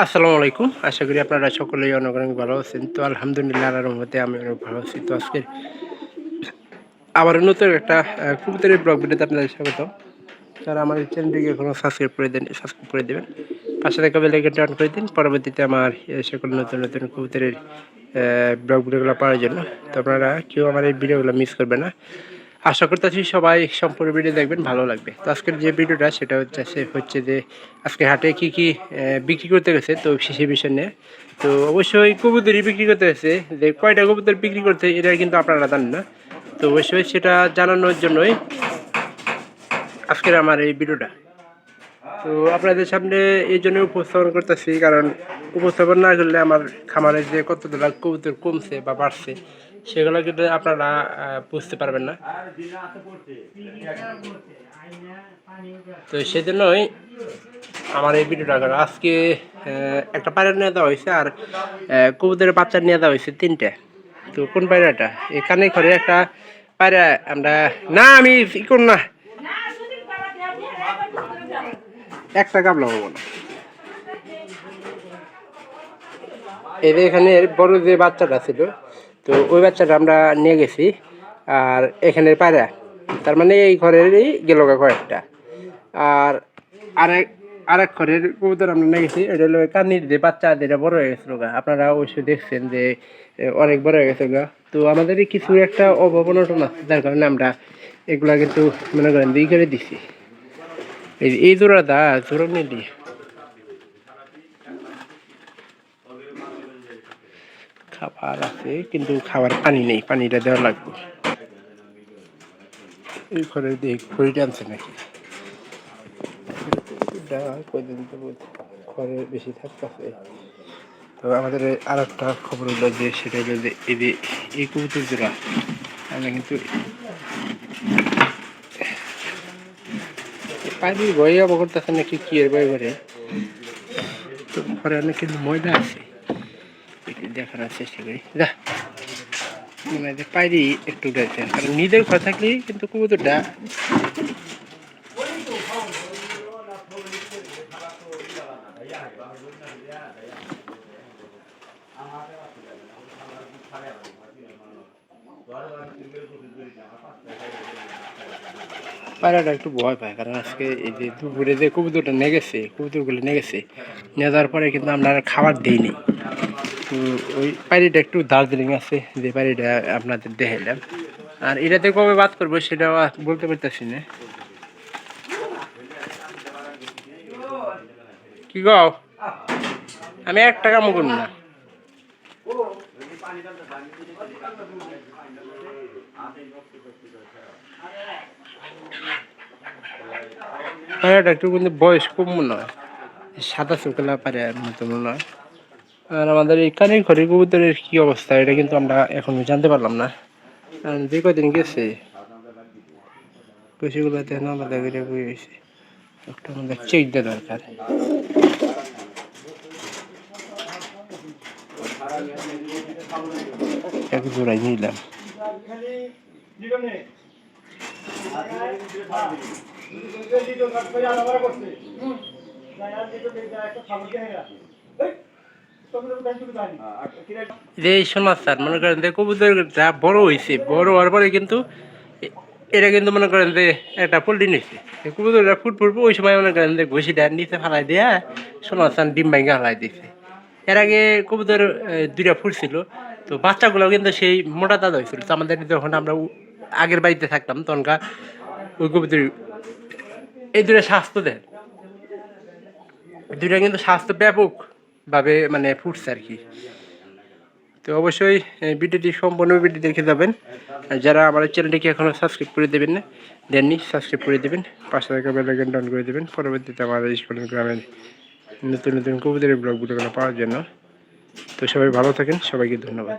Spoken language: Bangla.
আসসালামু আলাইকুম। আশা করি আপনারা সকলেই অনেক অনেক ভালো আছেন। তো আলহামদুলিল্লাহ আল্লাহর মধ্যে আমি অনেক ভালো আছি। তো আজকে আবার নতুন একটা কবুতরের ব্লগ ভিডিওতে আপনাদের স্বাগত। যারা আমার চ্যানেলটিকে এখনও সাবস্ক্রাইব করে দেন সাবস্ক্রাইব করে দেবেন, পাশে থাকা বেলাইকনটা অন করে দিন। পরবর্তীতে আমার সকল নতুন নতুন কবুতরের ব্লগ ভিডিওগুলো পাওয়ার জন্য। তো আপনারা কেউ আমার এই ভিডিওগুলো মিস করবে না। আশা করতেছি সবাই সম্পূর্ণ ভিডিও দেখবেন, ভালো লাগবে। তো আজকের যে ভিডিওটা, সেটা হচ্ছে হচ্ছে যে আজকে হাটে কি কি বিক্রি করতে গেছে, তো সেই বিষয় নিয়ে। তো অবশ্যই কবুতরই বিক্রি করতে গেছে, যে কয়টা কবুতর বিক্রি করতে এটা কিন্তু আপনারা জানেন না। তো অবশ্যই সেটা জানানোর জন্যই আজকের আমার এই ভিডিওটা। তো আপনাদের সামনে এই জন্য উপস্থাপন করতেছি, কারণ উপস্থাপন না করলে আমার খামারের যে কতগুলো কবুতর কমছে বা বাড়ছে সেগুলো কিন্তু আপনারা বুঝতে পারবেন না। তো সেজন্যই আমার এই ভিডিওটা করা। আজকে একটা পায়রা নিয়ে দেওয়া হয়েছে আর কবুতরের বাচ্চা নিয়ে দেওয়া হয়েছে তিনটে। তো কোন পায়রাটা? এখানে ঘরে একটা পায়রা, আমরা না আমি ই করুন না। একটা কাবলা হব না। এদের এখানে বড় যে বাচ্চাটা ছিল তো ওই বাচ্চাটা আমরা নিয়ে গেছি, আর এখানের পায়রা, তার মানে এই ঘরেরই গেল কয়েকটা। আর আরেক আরেক ঘরের কবুতর আমরা নিয়ে গেছি, এটা হলো কান্নির যে বাচ্চা, যেটা বড় হয়ে গেছিল গা। আপনারা অবশ্যই দেখছেন যে অনেক বড় হয়ে গেছে গা। তো আমাদের কিছু একটা অভাবনটন আছে, যার কারণে আমরা এগুলা কিন্তু মনে করেন দিয়ে করে দিছি। এই এই জোড়াটা, জোড়া নিলি। খাবার আছে কিন্তু খাবার পানি নেই পানিটা দেওয়া লাগবে। এই ঘরে দেখ খড়ি টানছে নাকি? এটা কয়দিন তো ঘরে বেশি থাকতেছে। তো আমাদের আর একটা খবর হলো যে সেটা হলো যে এই যে এই কবুতর জোড়া আমরা কিন্তু পানির বই অব করতেছে নাকি কি এর বই করে? তো ঘরে অনেক কিন্তু ময়লা আছে। দেখানোর চেষ্টা করি। যা পাইরি একটু উঠেছে কারণ নিজের ঘর থাকলেই কিন্তু কবুতরটা পায়রাটা একটু ভয় পায়, কারণ আজকে এই যে দুপুরে যে কবুতরটা নিয়ে গেছে কবুতরগুলো নিয়ে গেছে নিয়ে যাওয়ার পরে কিন্তু আমরা খাবার দিইনি। ওই পায়রিটা একটু দার্জিলিং আছে, যে পায়রিটা আপনাদের দেখাইলাম। আর এটাতে কবে বাদ করব আর বলতে পারতেছি না। কি গো? আমি এক টাকা মুকুন না। একটু কিন্তু বয়স কম মনে হয়। সাদা শুকলা পায়রার মতো মনে হয়। আর আমাদের এখানে ঘরে কবুতরের কি অবস্থা, এটা কিন্তু আমরা এখন জানতে পারলাম না। যে কদিন গেছে? কুশিগুলো আলাদা করে বই হয়েছে একটা আমাদের চেক দেওয়া দরকার। এক জোড়াই নিলাম। যে এই শোনা স্যার, মনে করেন যে কবুতরটা বড় হয়েছে বড় হওয়ার পরে কিন্তু এটা কিন্তু মনে করেন যে একটা পোল্ট্রি নিচ্ছে কবুতরটা ফুট ফুটবো ওই সময় মনে করেন যে ঘষিটা নিচে ফালাই দেয়া সোনা স্যার ডিম ভাঙ্গা ফালাই দিছে। এর আগে কবুতর দুইটা ফুটছিল। তো বাচ্চাগুলো কিন্তু সেই মোটা দাদা হয়েছিল তো আমাদের যখন আমরা আগের বাড়িতে থাকতাম, তখনকার ওই কবুতর, এই দুটা স্বাস্থ্য দেয় দুইটা কিন্তু স্বাস্থ্য ব্যাপকভাবে মানে ফুটছে আর কি। তো অবশ্যই ভিডিওটি সম্পূর্ণ ভিডিও দেখে যাবেন। যারা আমার চ্যানেলটিকে এখনও সাবস্ক্রাইব করে দেবেন না, দেননি সাবস্ক্রাইব করে দেবেন। পাশে থাকা বেলাইকন ডাউন করে দেবেন। পরবর্তীতে আমাদের স্কুলের গ্রামের নতুন নতুন কবিতার ব্লগগুলো পাওয়ার জন্য। তো সবাই ভালো থাকেন, সবাইকে ধন্যবাদ।